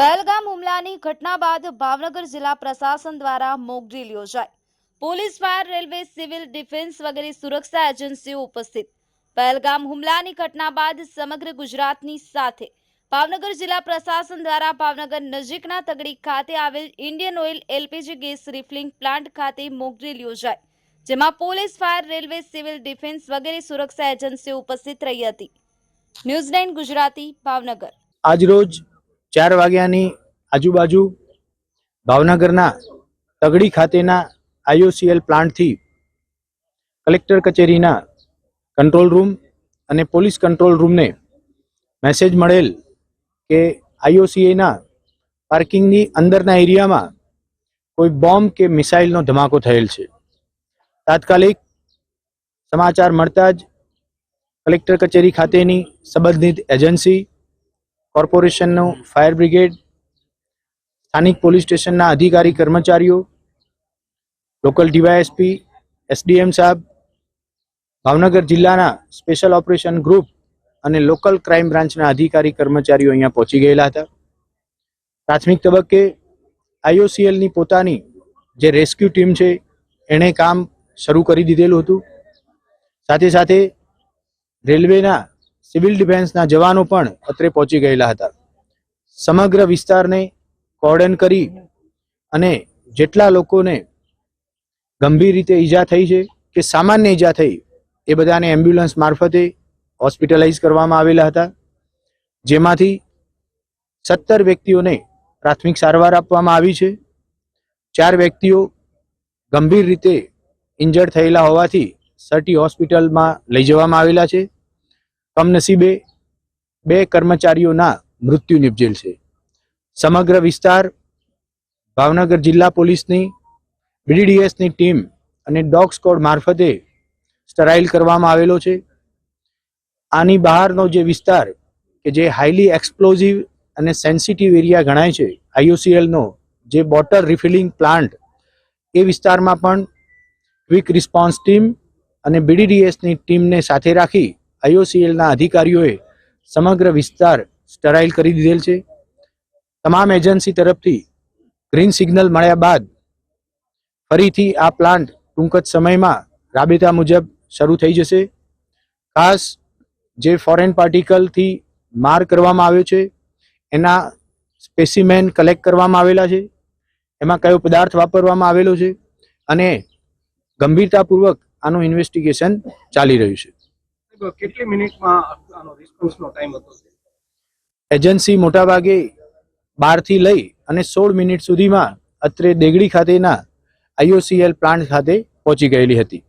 પહેલગામ હુમલાની ઘટના બાદ ભાવનગર જિલ્લા પ્રશાસન દ્વારા મોક ડ્રીલ યોજાય police, fire, railway, civil, defence વગેરે સુરક્ષા એજન્સીઓ ઉપસ્થિત. પહેલગામ હુમલાની ઘટના બાદ સમગ્ર ગુજરાતની સાથે ભાવનગર જિલ્લા પ્રશાસન દ્વારા ભાવનગર નજીકના તગડી ખાતે આવેલ Indian oil LPG gas refilling plant ખાતે મોક ડ્રીલ યોજાય જેમાં police, fire, railway, civil, defence વગેરે સુરક્ષા એજન્સીઓ ઉપસ્થિત રહી હતી. ન્યૂઝ ગુજરાતી, ભાવનગર. આજરોજ ચાર વાગ્યાની આજુબાજુ ભાવનગરના તગડી ખાતેના આઈઓસીએલ પ્લાન્ટથી કલેક્ટર કચેરીના કંટ્રોલ રૂમ અને પોલીસ કંટ્રોલ રૂમને મેસેજ મળેલ કે આઈઓસીએના પાર્કિંગની અંદરના એરિયામાં કોઈ બોમ્બ કે મિસાઇલનો ધમાકો થયેલ છે. તાત્કાલિક સમાચાર મળતા જ કલેક્ટર કચેરી ખાતેની સંબંધિત એજન્સી, કોર્પોરેશનનું ફાયર બ્રિગેડ, સ્થાનિક પોલીસ સ્ટેશનના અધિકારી કર્મચારીઓ, લોકલ ડીવાયએસપી, એસડીએમ સાહેબ, ભાવનગર જિલ્લાના સ્પેશિયલ ઓપરેશન ગ્રુપ અને લોકલ ક્રાઇમ બ્રાન્ચના અધિકારી કર્મચારીઓ અહીંયા પહોંચી ગયેલા હતા. પ્રાથમિક તબક્કે આઈઓસીએલની પોતાની જે રેસ્ક્યુ ટીમ છે, એણે કામ શરૂ કરી દીધેલું હતું. સાથે સાથે રેલવેના સિવિલ ડિફેન્સના જવાનો પણ અત્રે પહોંચી ગયેલા હતા. સમગ્ર વિસ્તારને કોર્ડન કરી અને જેટલા લોકોને ગંભીર રીતે ઈજા થઈ છે કે સામાન્ય ઈજા થઈ, એ બધાને એમ્બ્યુલન્સ મારફતે હોસ્પિટલાઇઝ કરવામાં આવેલા હતા. જેમાંથી સત્તર વ્યક્તિઓને પ્રાથમિક સારવાર આપવામાં આવી છે. ચાર વ્યક્તિઓ ગંભીર રીતે ઇન્જર્ડ થયેલા હોવાથી સટી હોસ્પિટલમાં લઈ જવામાં આવેલા છે. કમનસીબે બે કર્મચારીઓના મૃત્યુ નિપજેલ છે. સમગ્ર વિસ્તાર ભાવનગર જિલ્લા પોલીસની બીડીડીએસની ટીમ અને ડોગ સ્કોડ મારફતે સ્ટરાઇલ કરવામાં આવેલો છે. આની બહારનો જે વિસ્તાર કે જે હાઈલી એક્સપ્લોઝિવ અને સેન્સિટિવ એરિયા ગણાય છે, આઈઓસીએલનો જે બોટર રિફિલિંગ પ્લાન્ટ, એ વિસ્તારમાં પણ ક્વિક રિસ્પોન્સ ટીમ અને બીડીડીએસની ટીમને સાથે રાખી આઈઓસીએલના અધિકારીઓએ સમગ્ર વિસ્તાર સ્ટરાઇલ કરી દીધેલ છે. તમામ એજન્સી તરફથી ગ્રીન સિગ્નલ મળ્યા બાદ ફરીથી આ પ્લાન્ટ ટૂંક જ સમયમાં રાબેતા મુજબ શરૂ થઈ જશે. ખાસ જે ફોરેન પાર્ટિકલથી માર કરવામાં આવ્યો છે, એના સ્પેસિમેન કલેક્ટ કરવામાં આવેલા છે. એમાં કયો પદાર્થ વાપરવામાં આવેલો છે અને ગંભીરતાપૂર્વક આનું ઇન્વેસ્ટિગેશન ચાલી રહ્યું છે. કેટલી મિનિટમાં આનો રિસ્પોન્સનો ટાઈમ હતો? એજન્સી મોટાભાગે બારથી લઈ અને સોળ મિનિટ સુધીમાં અત્રે દેગડી ખાતેના આઈઓસીએલ પ્લાન્ટ ખાતે પહોંચી ગયેલી હતી.